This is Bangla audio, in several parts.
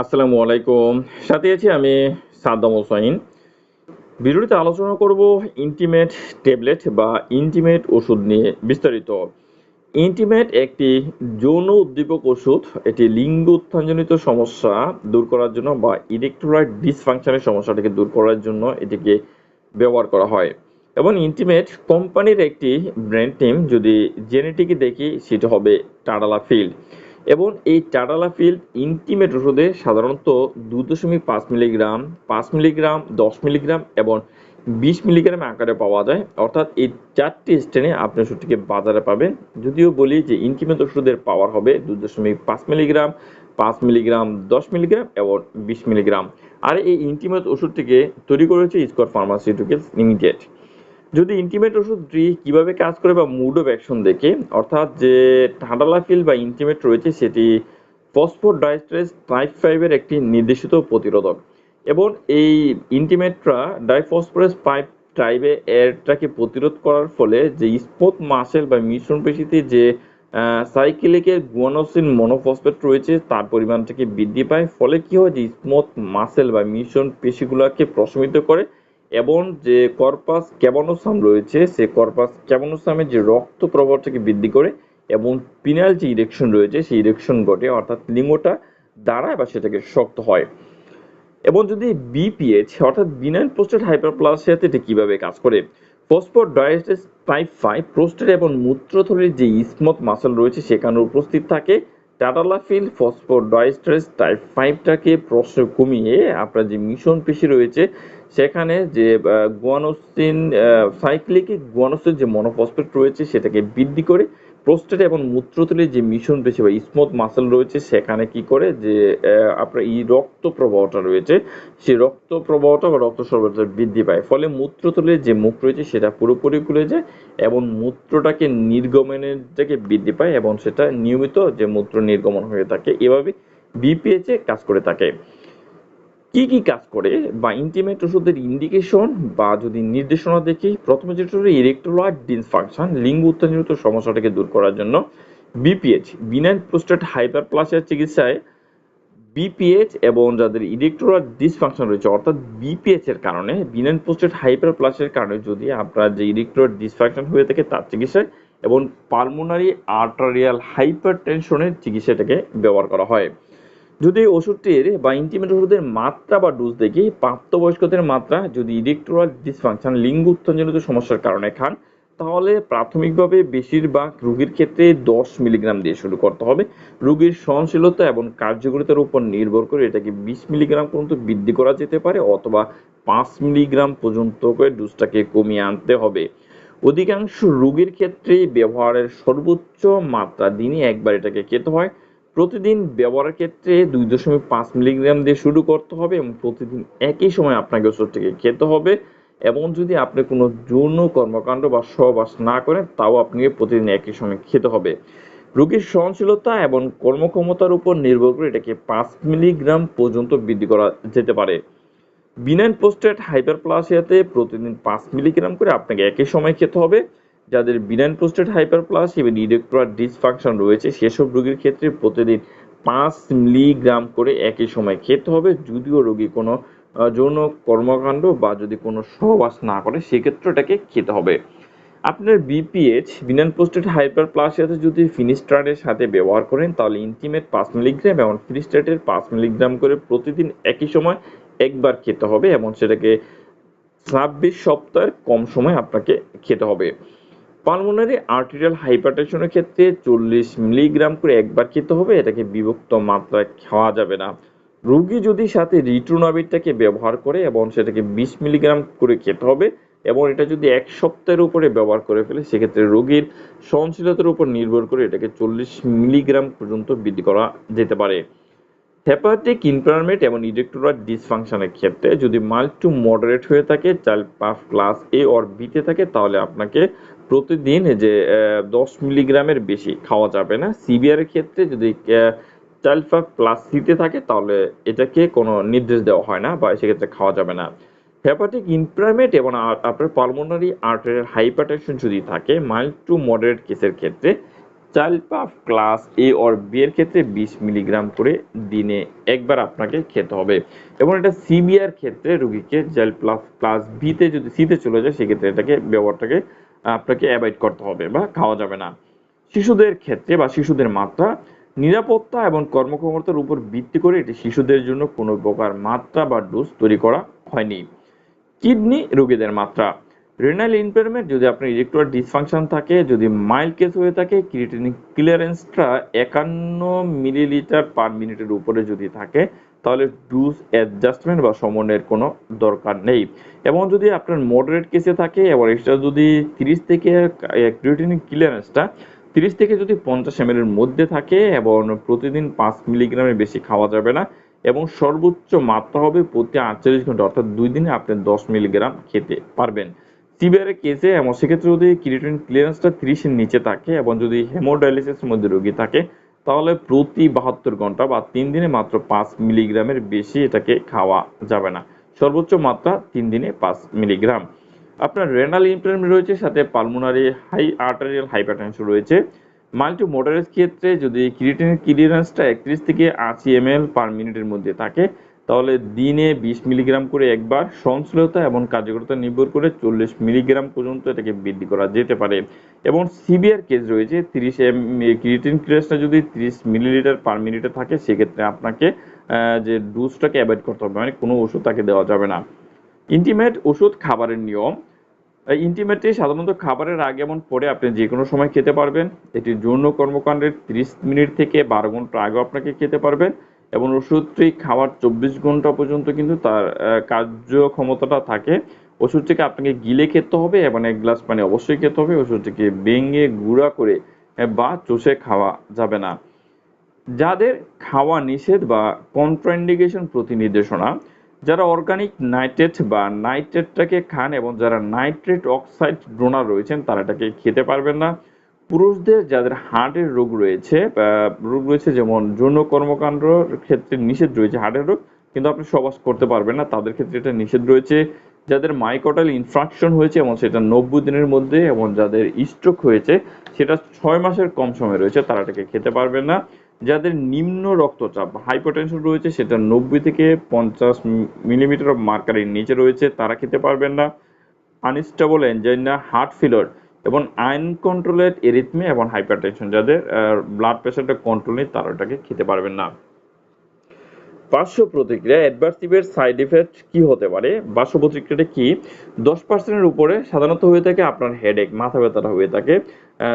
আসসালামু আলাইকুম। সাথে আছি আমি সাদ্দাম হোসাইন। ভিডিওটিতে আলোচনা করব ইন্টিমেট ট্যাবলেট বা ইন্টিমেট ওষুধ নিয়ে বিস্তারিত। ইন্টিমেট একটি যৌন উদ্দীপক ওষুধ। এটি লিঙ্গ উত্থানজনিত সমস্যা দূর করার জন্য বা ইলেকট্রোলাইট ডিসফাংশনের সমস্যাটিকে দূর করার জন্য এটিকে ব্যবহার করা হয়। এবং ইন্টিমেট কোম্পানির একটি ব্র্যান্ড টিম, যদি জেনেটিকে দেখি, সেটা হবে টাডালা ফিল্ড। এবং এই টাডালাফিল ইন্টিমেট ওষুধে সাধারণত দু দশমিক পাঁচ মিলিগ্রাম পাঁচ মিলিগ্রাম, দশ মিলিগ্রাম এবং বিশ মিলিগ্রাম আকারে পাওয়া যায়। অর্থাৎ এই চারটি স্ট্রেনে আপনি ওষুধটিকে বাজারে পাবেন। যদিও বলি যে ইন্টিমেট ওষুধের পাওয়ার হবে দু দশমিক পাঁচ মিলিগ্রাম পাঁচ মিলিগ্রাম, দশ মিলিগ্রাম এবং বিশ মিলিগ্রাম। আর এই ইন্টিমেট ওষুধটিকে তৈরি করেছে স্কট ফার্মাসিউটিক্যালস লিমিটেড। যদি ইন্টিমেট ওষুধ ওষুধটি কীভাবে কাজ করে বা মুড অফ অ্যাকশন দেখে, অর্থাৎ যে ঠান্ডালাফিল বা ইন্টিমেট রয়েছে, সেটি ফসফোর ডাইস্ট্রেস টাইপ ফাইভের একটি নির্দেশিত প্রতিরোধক। এবং এই ইন্টিমেটরা ডাইফসফরাস পাইপ ট্রাইবে এরটাকে প্রতিরোধ করার ফলে যে স্পোত মাসেল বা মিশ্রণ পেশিতে যে সাইকেলিকের গুয়ানোসিন মনোফসফেট রয়েছে, তার পরিমাণটাকে বৃদ্ধি পায়। ফলে কি হয় যে স্মুথ মাসেল বা মিশ্রণ পেশিগুলোকে প্রশমিত করে এবং যে কর্পাস ক্যাবনোসাম রয়েছে, সে কর্পাস ক্যাবনোসামের যে রক্ত প্রবাহটাকে বৃদ্ধি করে এবং পিনাল যে ইরেকশন রয়েছে, সেই ইরেকশন ঘটে, অর্থাৎ লিঙ্গটা দাঁড়ায় বা সেটাকে শক্ত হয়। এবং যদি বিপিএইচ অর্থাৎ বিনাইন পোস্টেড হাইপারপ্লাসিয়াতে এটা কীভাবে কাজ করে? Phosphodiesterase type five prostate এবং মূত্রথলির যে স্মথ মাসল রয়েছে, সেখানে উপস্থিত থাকে টাটালাফিল ফসফোডাইস্ট্রেস টাইপ ফাইভটাকে প্রশ্ন কমিয়ে আপনার যে মিশন পেশি রয়েছে, সেখানে যে গুয়ানোসিন সাইক্লিক গুয়ানোসিন যে মনোফসফেট রয়েছে, সেটাকে বৃদ্ধি করে প্রোস্টেট এবং মূত্রথলির যে মিশন পেশি বা স্মুথ মাসেল রয়েছে, সেখানে কি করে? যে আপনার এই রক্ত প্রবাহটা রয়েছে, সেই রক্ত প্রবাহটা বা রক্ত সরবরাহ বৃদ্ধি পায়। ফলে মূত্রথলির যে মুখ রয়েছে, সেটা পুরোপুরি খুলে যায় এবং মূত্রটাকে নির্গমনের থেকে বৃদ্ধি পায় এবং সেটা নিয়মিত যে মূত্র নির্গমন হয়ে থাকে, এভাবে বিপিএইচে কাজ করে থাকে। কি কি কাজ করে বা ইন্টিমেট ওষুধের ইন্ডিকেশন বা যদি নির্দেশনা দেখি, প্রথমে যেটা হলো ইলেকট্রোলাইট ডিসফাংশন লিঙ্গ উত্তেজনিত সমস্যাটাকে দূর করার জন্য বিপিএইচ বিনাইন প্রোস্টেট হাইপারপ্লাসিয়ার চিকিৎসায় বিপিএইচ এবং যাদের ইলেকট্রোলাইট ডিসফাংশন রয়েছে, অর্থাৎ বিপিএইচ এর কারণে বিনাইন প্রোস্টেট হাইপারপ্লাসিয়ার কারণে যদি আপনার যে ইলেকট্রোলাইট ডিসফাংশন হয়ে থাকে তার চিকিৎসায় এবং পালমোনারি আর্টারিয়াল হাইপার টেনশনের চিকিৎসাটাকে ব্যবহার করা হয়। যদি ওষুধটির বা ইন্টিমেট ওষুধের মাত্রা বা ডোজ দেখি, প্রাপ্তবয়স্কদের মাত্রা যদি ইলেকট্রাল ডিসফাংশন লিঙ্গ উত্থানজনিত সমস্যার কারণে খান, তাহলে প্রাথমিকভাবে বেশিরভাগ রোগীর ক্ষেত্রে দশ মিলিগ্রাম দিয়ে শুরু করতে হবে। রোগীর সহনশীলতা এবং কার্যকরিতার উপর নির্ভর করে এটাকে বিশ মিলিগ্রাম পর্যন্ত বৃদ্ধি করা যেতে পারে অথবা পাঁচ মিলিগ্রাম পর্যন্ত করে ডোজটাকে কমিয়ে আনতে হবে। অধিকাংশ রোগীর ক্ষেত্রে ব্যবহারের সর্বোচ্চ মাত্রা দিনে একবার এটাকে খেতে হয়। প্রতিদিন ব্যবহারের ক্ষেত্রে দুই দশমিক পাঁচ মিলিগ্রাম দিয়ে শুরু করতে হবে এবং প্রতিদিন একই সময় আপনাকে ওষুধটিকে খেতে হবে এবং যদি আপনি কোনো যৌন কর্মকাণ্ড বা সহবাস না করেন, তাও আপনাকে প্রতিদিন একই সময় খেতে হবে। রোগীর সহনশীলতা এবং কর্মক্ষমতার উপর নির্ভর করে এটাকে পাঁচ মিলিগ্রাম পর্যন্ত বৃদ্ধি করা যেতে পারে। বিনাইন পোস্টেড হাইপারপ্লাসিয়াতে প্রতিদিন পাঁচ মিলিগ্রাম করে আপনাকে একই সময় খেতে হবে। যাদের বিনাইন পোস্টেড হাইপারপ্লাস এবং ইলেকট্রোয়ার ডিসফাংশন রয়েছে, সেসব রোগীর ক্ষেত্রে প্রতিদিন পাঁচ মিলিগ্রাম করে একই সময় খেতে হবে। যদিও রোগী কোনো যৌন কর্মকাণ্ড বা যদি কোনো সহবাস না করে, সেক্ষেত্রে এটাকে খেতে হবে। আপনার বিপিএইচ বিনান পোস্টেড হাইপার প্লাসিয়াতে যদি ফিনিস্ট্রাটের সাথে ব্যবহার করেন, তাহলে ইন্টিমেট পাঁচ মিলিগ্রাম এবং ফিনিস্ট্রাটের পাঁচ মিলিগ্রাম করে প্রতিদিন একই সময় একবার খেতে হবে এবং সেটাকে ছাব্বিশ সপ্তাহের কম সময় আপনাকে খেতে হবে। পালমোনারি আর্টেরিয়াল হাইপারটেনশনের ক্ষেত্রে চল্লিশ মিলিগ্রাম করে একবার খেতে হবে, এটাকে বিভক্ত মাত্রায় খাওয়া যাবে না। রোগী যদি সাথে রিট্রোনাবিটটাকে ব্যবহার করে এবং সেটাকে বিশ মিলিগ্রাম করে খেতে হবে এবং এটা যদি এক সপ্তাহের উপরে ব্যবহার করে ফেলে, সেক্ষেত্রে রোগীর সহনশীলতার উপর নির্ভর করে এটাকে চল্লিশ মিলিগ্রাম পর্যন্ত বৃদ্ধি করা যেতে পারে। হেপাটিক ইনপ্রারমেট এবং ইলেকট্রোলাইট ডিসফাংশনের ক্ষেত্রে যদি মাইল্ড টু মডারেট হয়ে থাকে Child Pugh class A or বিতে থাকে, তাহলে আপনাকে প্রতিদিন যে দশ মিলিগ্রামের বেশি খাওয়া যাবে না। সিবিআরের ক্ষেত্রে যদি চাইল্ড পাফ প্লাস সিতে থাকে, তাহলে এটাকে কোনো নির্দেশ দেওয়া হয় না বা সেক্ষেত্রে খাওয়া যাবে না। হেপাটিক ইনপ্রারমেট এবং আপনার পালমোনারি আর্টারিয়াল হাইপারটেনশন যদি থাকে মাইল্ড টু মডারেট কেসের ক্ষেত্রে Child Pugh class A or B এর ক্ষেত্রে বিশ মিলিগ্রাম করে দিনে একবার আপনাকে খেতে হবে। এবং এটা সিবিআর ক্ষেত্রে রুগীকে চাইল্ড প্লাস ক্লাস বিতে যদি সিতে চলে যায়, সেক্ষেত্রে এটাকে ব্যবহারটাকে আপনাকে অ্যাভয়েড করতে হবে বা খাওয়া যাবে না। শিশুদের ক্ষেত্রে বা শিশুদের মাত্রা, নিরাপত্তা এবং কর্মক্ষমতার উপর ভিত্তি করে এটি শিশুদের জন্য কোনো প্রকার মাত্রা বা ডোজ তৈরি করা হয়নি। কিডনি রোগীদের মাত্রা রেনাল ইমপেয়ারমেন্ট যদি আপনার ইলেকট্রোলাইট ডিসফাংশন থাকে, যদি মাইল্ড কেস হয়ে থাকে ক্রিয়েটিনিন ক্লিয়ারেন্সটা একান্ন মিলিলিটার পার মিনিটের উপরে যদি থাকে, তাহলে ডোজ অ্যাডজাস্টমেন্ট বা সমনের কোনো দরকার নেই। এবং যদি আপনার মডারেট কেসে থাকে এবং এক্সট্রা যদি তিরিশ থেকে ক্রিয়েটিনিন ক্লিয়ারেন্সটা তিরিশ থেকে যদি পঞ্চাশ এম এর মধ্যে থাকে, এবং প্রতিদিন পাঁচ মিলিগ্রামের বেশি খাওয়া যাবে না, এবং সর্বোচ্চ মাত্রা হবে প্রতি আটচল্লিশ ঘণ্টা, অর্থাৎ দুই দিনে আপনি দশ মিলিগ্রাম খেতে পারবেন। সিভিয়ারের কেসে সেক্ষেত্রে যদি ক্রিয়েটিন ক্লিয়ারেন্সটা তিরিশের নিচে থাকে এবং যদি হেমোডায়ালিসিসের মধ্যে রোগী থাকে, তাহলে প্রতি বাহাত্তর ঘণ্টা বা তিন দিনে মাত্র পাঁচ মিলিগ্রামের বেশি এটাকে খাওয়া যাবে না। সর্বোচ্চ মাত্রা তিন দিনে পাঁচ মিলিগ্রাম। আপনার রেনাল ইমপ্রেশন রয়েছে, সাথে পালমোনারি হাই আর্টারিয়াল হাইপারটেনশন রয়েছে। মাল্টি মোটরের ক্ষেত্রে যদি ক্রিয়েটিনের ক্লিয়ারেন্সটা একত্রিশ থেকে আশি এম এল পার মিনিটের মধ্যে থাকে তাহলে দিনে বিশ মিলিগ্রাম করে একবার সহনশীলতা এবং কার্যকরতা নির্ভর করে চল্লিশ মিলিগ্রাম পর্যন্ত এটাকে বৃদ্ধি করা যেতে পারে। এবং সিভিয়ার কেস রয়েছে, তিরিশ এম ক্রিয়েটিন ক্রিয়েসটা যদি তিরিশ মিলিলিটার পার মিনিটে থাকে, সেক্ষেত্রে আপনাকে যে ডোজটাকে অ্যাভয়েড করতে হবে মানে কোনো ওষুধ তাকে দেওয়া যাবে না। ইন্টিমেট ওষুধ খাবারের নিয়ম। ইন্টিমেটটি সাধারণত খাবারের আগে এবং পরে আপনি যে কোনো সময় খেতে পারবেন। এটি যৌন কর্মকাণ্ডের তিরিশ মিনিট থেকে বারো ঘণ্টা আগেও আপনাকে খেতে পারবেন। এবং ওষুধটি খাওয়ার চব্বিশ ঘণ্টা পর্যন্ত কিন্তু তার কার্যক্ষমতাটা থাকে। ওষুধটিকে আপনাকে গিলে খেতে হবে এবং এক গ্লাস পানি অবশ্যই খেতে হবে। ওষুধটিকে ভেঙে গুঁড়া করে বা চষে খাওয়া যাবে না। যাদের খাওয়া নিষেধ বা কন্ট্রাইন্ডিকেশন প্রতি নির্দেশনা যারা অর্গানিক নাইট্রেট বা নাইট্রেটটাকে খান এবং যারা নাইট্রেট অক্সাইড ডোনার রয়েছেন, তারা এটাকে খেতে পারবেন না। পুরুষদের যাদের হার্টের রোগ রয়েছে রোগ রয়েছে যেমন যৌন কর্মকাণ্ডের ক্ষেত্রে নিষেধ রয়েছে হার্টের রোগ, কিন্তু আপনি সবাস করতে পারবেন না। তাদের ক্ষেত্রে এটা নিষেধ রয়েছে। যাদের মাইকোটাল ইনফ্রাকশন হয়েছে, এবং সেটা নব্বই দিনের মধ্যে, এবং যাদের স্ট্রোক হয়েছে, সেটা ছয় মাসের কম সময় রয়েছে, তারা এটাকে খেতে পারবেন না। যাদের নিম্ন রক্তচাপ হাইপোটেনশন রয়েছে, সেটা নব্বই থেকে পঞ্চাশ মিলিমিটার মার্কারের নিচে রয়েছে, তারা খেতে পারবেন না। আনস্টেবল এনজাইনা হার্ট ফিলার এবং আইন কন্ট্রোলেড এরিথমি এবং হাইপারটেনশন যাদের ব্লাড প্রেশারটা কন্ট্রোল নেই, তারা এটাকে খেতে পারবেন না। পার্শ্ব প্রতিক্রিয়া অ্যাডভার্সিভের সাইড ইফেক্ট কি হতে পারে? পার্শ্ব প্রতিক্রিয়াটা কি? দশ পার্সেন্টের উপরে সাধারণত হয়ে থাকে আপনার হেডেক মাথা ব্যথাটা হয়ে থাকে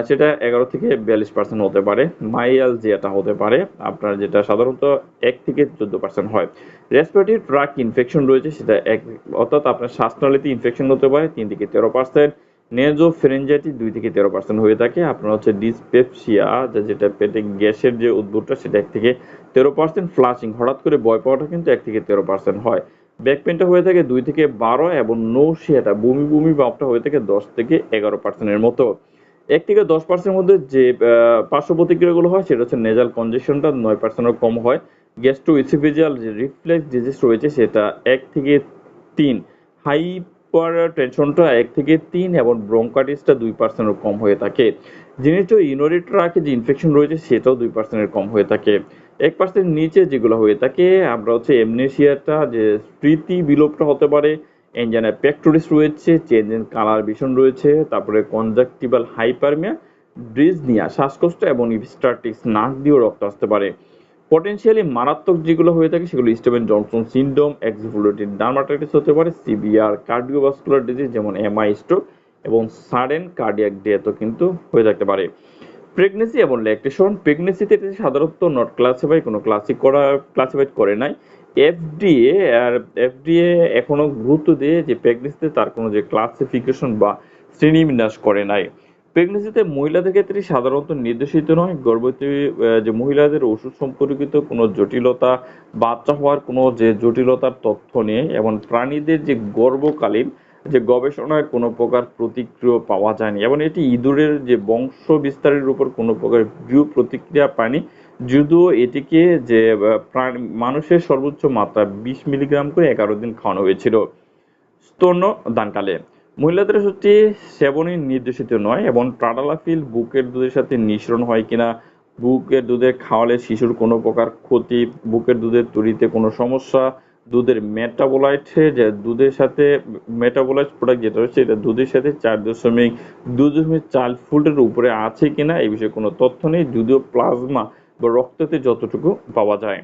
সেটা এগারো থেকে বিয়াল্লিশ পার্সেন্ট হতে পারে। মাইয়াল যেটা হতে পারে, আপনার যেটা সাধারণত এক থেকে চোদ্দ পার্সেন্ট হয়। রেসপিরেটরি ট্রাক ইনফেকশন রয়েছে, সেটা এক, অর্থাৎ আপনার শ্বাসনালীতে ইনফেকশন হতে পারে, তিন থেকে তেরো পার্সেন্ট নেজো ফেরেঞ্জাইটিস দুই থেকে তেরো পার্সেন্ট হয়ে থাকে। আপনার হচ্ছে ডিসপেপসিয়া যেটা পেটে গ্যাসের যে উদ্ভূতটা, সেটা এক থেকে তেরো পার্সেন্ট ফ্লাশিং, হঠাৎ করে ভয় পাওয়াটা কিন্তু এক থেকে তেরো পার্সেন্ট হয়। ব্যাক পেনটা হয়ে থাকে দুই থেকে বারো এবং নৌশিয়াটা বমি বমি ভাবটা হয়ে থাকে দশ থেকে এগারো পার্সেন্টের মতো। এক থেকে দশ পার্সেন্টের মধ্যে যে পার্শ্ব প্রতিক্রিয়াগুলো হয়, সেটা হচ্ছে নেজাল কনজেশনটা নয় পার্সেন্টের কম হয়। গ্যাস্ট্রো ইসিফিজিয়াল যে রিফ্লেক্স ডিজিজ রয়েছে, সেটা এক থেকে তিন। হাইপার টেনশনটা এক থেকে তিন এবং ব্রঙ্কাটিসটা দুই পার্সেন্টের কম হয়ে থাকে। জেনিটো ইউনোরি ট্রাকে যে ইনফেকশন রয়েছে, সেটাও দুই পার্সেন্টের কম হয়ে থাকে। এক পার্সেন্ট নিচে যেগুলো হয়ে থাকে, আমরা হচ্ছে এমনেশিয়াটা যে স্মৃতি বিলোপটা হতে পারে এনজানা পেক্টোরিস রয়েছে চেঞ্জ ইন কালার ভিশন রয়েছে, তারপরে কনজাকটিভাল হাইপারমিয়া ড্রিজনিয়া শ্বাসকষ্ট এবং ইভস্টার্টিক্স নাক দিয়েও রক্ত আসতে পারে। পটেনশিয়ালি মারাত্মক যেগুলো হয়ে থাকে সেগুলো Steven Johnson syndrome exfoliative dermatitis হতে পারে সিভিআর কার্ডিওভাস্কুলার ডিজিজ যেমন এমআই স্ট্রোক এবং সাডেন কার্ডিয়াক ডেথও কিন্তু হয়ে থাকতে পারে। প্রেগনেন্সি এবং ল্যাকটেশন প্রেগনেন্সিতে এটি সাধারণত নট ক্লাসিফাই কোনো ক্লাসিক করা ক্লাসিফাইড করে নাই। এফডিএ আর এফডিএ এখনও গুরুত্ব দিয়ে যে প্রেগনেন্সিতে তার কোনো যে ক্লাসিফিকেশন বা শ্রেণীবিন্যাস করে নাই। প্রেগনেন্সিতে মহিলাদের ক্ষেত্রে সাধারণত নির্দেশিত নয়। গর্ভবতী যে মহিলাদের ওষুধ সম্পর্কিত কোনো জটিলতা, বাচ্চা হওয়ার কোনো যে জটিলতার তথ্য নেই, এবং প্রাণীদের যে গর্ভকালীন, যে গবেষণায় কোনো প্রকার প্রতিক্রিয়া পাওয়া যায়নি, এবং এটি ইঁদুরের যে বংশ বিস্তারের উপর কোনো প্রকার দৃঢ় প্রতিক্রিয়া পায়নি, যদিও এটিকে যে মানুষের সর্বোচ্চ মাত্রা বিশ মিলিগ্রাম করে এগারো দিন খাওয়ানো হয়েছিল। স্তন্য দানকালে মহিলাদের ওষুধটি সেবনই নির্দেশিত নয়, এবং ট্রাডালাফিল বুকের দুধের সাথে মিশ্রণ হয় কিনা, বুকের দুধে খাওয়ালে শিশুর কোনো প্রকার ক্ষতি, বুকের দুধের তৈরিতে কোনো সমস্যা, দুধের মেটাবোলাইট যে দুধের সাথে মেটাবোলাইট প্রোডাক্ট যেটা হচ্ছে এটা দুধের সাথে চার দশমিক দুই দশমিক চার ফুটের উপরে আছে কিনা, এই বিষয়ে কোনো তথ্য নেই, যদিও প্লাজমা বা রক্ততে যতটুকু পাওয়া যায়।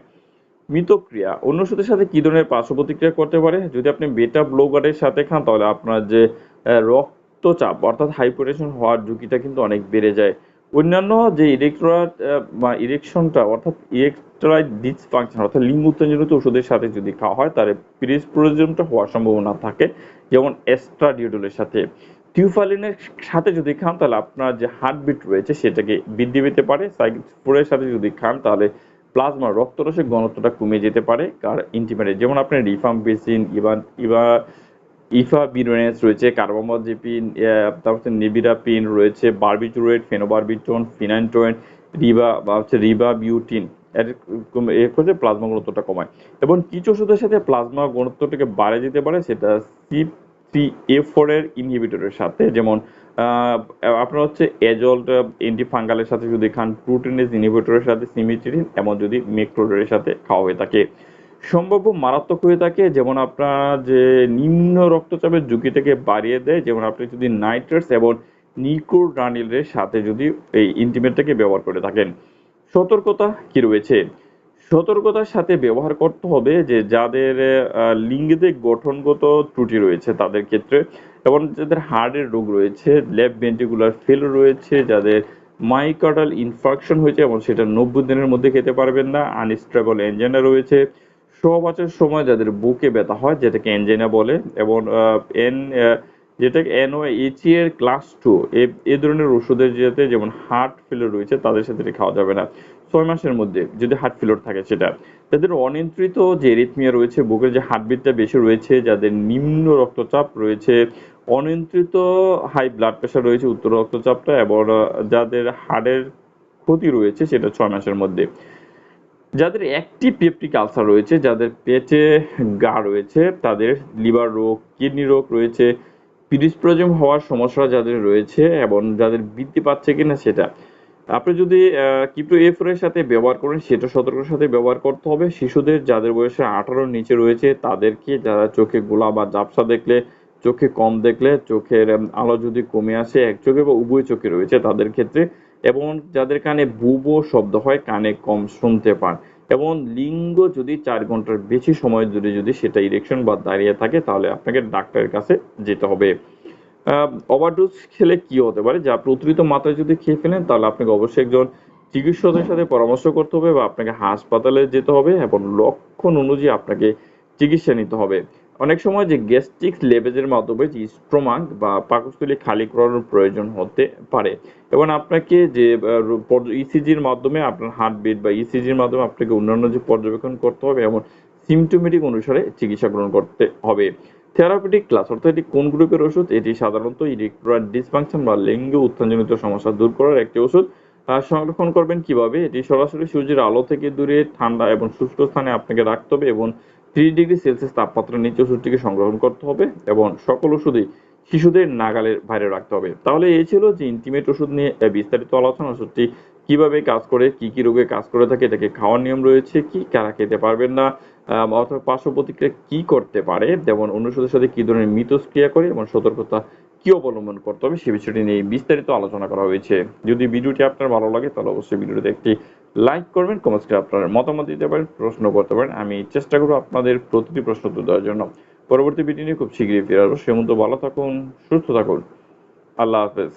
মিতক্রিয়া। অন্য ওষুধের সাথে কি ধরনের পার্শ্ব প্রতিক্রিয়া করতে পারে? যদি আপনি বেটা ব্লগারের সাথে খান, তাহলে আপনার যে রক্তচাপ অর্থাৎ হাইপোটেনশন হওয়ার ঝুঁকিটা কিন্তু অনেক বেড়ে যায়। অন্যান্য যে ইলেকট্রোলাইট বা ইরেকশনটা অর্থাৎ ইলেকট্রোলাইট ডিসফাংশন অর্থাৎ লিঙ্গ উত্তেজনিত ওষুধের সাথে যদি খাওয়া হয়, তাহলে প্রিসপ্রোজনটা হওয়ার সম্ভাবনা থাকে, যেমন এস্ট্রাডিওডলের সাথে। টিউফালিনের সাথে যদি খান, তাহলে আপনার যে হার্টবিট রয়েছে, সেটাকে বৃদ্ধি পেতে পারে। সাইক্লোস্পোরের সাথে যদি খান, তাহলে প্লাজমা রক্তরসের ঘনত্বটা কমে যেতে পারে, কার ইন্টিমেটে যেমন আপনার রিফাম্পিসিন ইভা, ইফা ইফাবিরোনেস রয়েছে কার্বামোজেপিন তারপর নিবিরাপিন রয়েছে বারবিটুরেট ফেনোবারবিটন ফিনাইনটোয়েন রিবা বা হচ্ছে রিবা বিউটিন। এর হচ্ছে প্লাজমা ঘনত্বটা কমায়। এবং কিছু ওষুধের সাথে প্লাজমা ঘনত্বটাকে বাড়ে যেতে পারে, সেটা সি থ্রি এ ফোর এর ইনহিবিটরের সাথে, যেমন আপনার হচ্ছে এজল্ট এন্টিফাঙ্গালের সাথে যদি খান প্রোটিনেজ ইনহিবিটরের সাথে সিমিট্রিন এমন যদি মেক্রোডের সাথে খাওয়া হয়ে থাকে। সম্ভাব্য মারাত্মক হয়ে থাকে, যেমন আপনার যে নিম্ন রক্তচাপের ঝুঁকিটাকে বাড়িয়ে দেয়, যেমন আপনি যদি নাইট্রেটস এবং নিকোডানিলের সাথে যদি এই ইন্টিমেটটাকে ব্যবহার করে থাকেন। সতর্কতা কি রয়েছে? সতর্কতার সাথে ব্যবহার করতে হবে যে যাদের আহ, লিঙ্গেতে গঠনগত ত্রুটি রয়েছে তাদের ক্ষেত্রে এবং যাদের হার্টের রোগ রয়েছে লেফট ভেন্ট্রিকুলার ফেল রয়েছে যাদের মাইকার্ডাল ইনফাকশন হয়েছে এবং সেটা নব্বই দিনের মধ্যে খেতে পারবেন না আনস্টেবল এনজেনা রয়েছে। সহবাসের সময় যাদের বুকে ব্যথা হয় যেটাকে এনজেনা বলে এবং এন যেটাকে এনও এইচি এর ক্লাস টু এ ধরনের ওষুধের যাতে যেমন হার্ট ফেলিওর রয়েছে তাদের সাথে খাওয়া যাবে না। ছয় মাসের মধ্যে যদি হার্ট ফেলিওর থাকে সেটা। যাদের অনিয়ন্ত্রিত যে রিথমিয়া রয়েছে, বুকের যে হার্টবিটটা বেশি রয়েছে, যাদের নিম্ন রক্তচাপ রয়েছে, অনিয়ন্ত্রিত হাই ব্লাড প্রেশার রয়েছে উচ্চ রক্তচাপটা এবং যাদের হাড়ের ক্ষতি রয়েছে সেটা ছয় মাসের মধ্যে। যাদের একটি পেপটিক আলসার রয়েছে, যাদের পেটে গা রয়েছে, তাদের লিভার রোগ কিডনি রোগ রয়েছে পিরিসপ্রজম হওয়ার সমস্যা যাদের রয়েছে এবং যাদের বৃদ্ধি পাচ্ছে কিনা সেটা। আপনি যদি কিপ্টো এ এর সাথে ব্যবহার করেন, সেটা সতর্কের সাথে ব্যবহার করতে হবে। শিশুদের যাদের বয়সে আঠারোর নিচে রয়েছে, তাদেরকে যারা চোখে গোলা বা ঝাপসা দেখলে, চোখে কম দেখলে, চোখের আলো যদি কমে আসে, এক চোখে বা উভয় চোখে রয়েছে তাদের ক্ষেত্রে, এবং যাদের কানে বুবো শব্দ হয়, কানে কম শুনতে পান। এবং লিঙ্গ যদি চার ঘণ্টার বেশি সময় ধরে যদি সেটা ইরেকশন বা দাঁড়িয়ে থাকে, তাহলে আপনাকে ডাক্তারের কাছে যেতে হবে। ওভারডোজ খেলে কি হতে পারে? যা আপনি অতিরিক্ত মাত্রায় যদি খেয়ে ফেলেন, তাহলে আপনাকে অবশ্যই একজন চিকিৎসকের সাথে পরামর্শ করতে হবে বা আপনাকে হাসপাতালে যেতে হবে এবং লক্ষণ অনুযায়ী আপনাকে চিকিৎসা নিতে হবে। অনেক সময় যে গ্যাস্ট্রিক লেবেজের মাধ্যমে যে স্ট্রোমাক বা পাকস্থলী খালি করানোর প্রয়োজন হতে পারে এবং আপনাকে যে ইসিজির মাধ্যমে আপনার হার্টবিট বা ইসিজির মাধ্যমে আপনাকে অন্যান্য যে পর্যবেক্ষণ করতে হবে এবং সিমটোমেটিক অনুসারে চিকিৎসা গ্রহণ করতে হবে। থেরাপিউটিক ক্লাস অর্থাৎ এটি কোন গ্রুপের ওষুধ? এটি সাধারণত ইলেকট্রোলাইট ডিসফাংশন বা লিঙ্গ উত্থানজনিত সমস্যা দূর করার একটি ওষুধ। সংরক্ষণ করবেন কীভাবে? এটি সরাসরি সূর্যের আলো থেকে দূরে, ঠান্ডা এবং শুষ্ক স্থানে আপনাকে রাখতে হবে এবং থ্রি ডিগ্রি সেলসিয়াস তাপমাত্রার নিচে ওষুধটিকে সংগ্রহণ করতে হবে এবং সকল ওষুধই শিশুদের নাগালের বাইরে রাখতে হবে। তাহলে এই ছিল যে ইন্টিমেট ওষুধ নিয়ে বিস্তারিত আলোচনা। ওষুধটি কীভাবে কাজ করে, কি কি রোগে কাজ করে থাকে, এটাকে খাওয়ার নিয়ম রয়েছে, কি কারা খেতে পারবেন না অথবা পার্শ্ব প্রতিক্রিয়া কি করতে পারে, যেমন অন্য ওষুধের সাথে কি ধরনের মিথস্ক্রিয়া করে এবং সতর্কতা কি অবলম্বন করতে হবে, সে বিষয়টি নিয়ে বিস্তারিত আলোচনা করা হয়েছে। যদি ভিডিওটি আপনার ভালো লাগে, তাহলে অবশ্যই ভিডিওটিতে একটি লাইক করবেন কমেন্টে আপনার মতামত দিতে পারেন, প্রশ্ন করতে পারেন। আমি চেষ্টা করব আপনাদের প্রতিটি প্রশ্ন উত্তর দেওয়ার জন্য। পরবর্তী ভিডিও নিয়ে খুব শীঘ্রই ফিরে আসব। সে মতো ভালো থাকুন, সুস্থ থাকুন। আল্লাহ হাফেজ।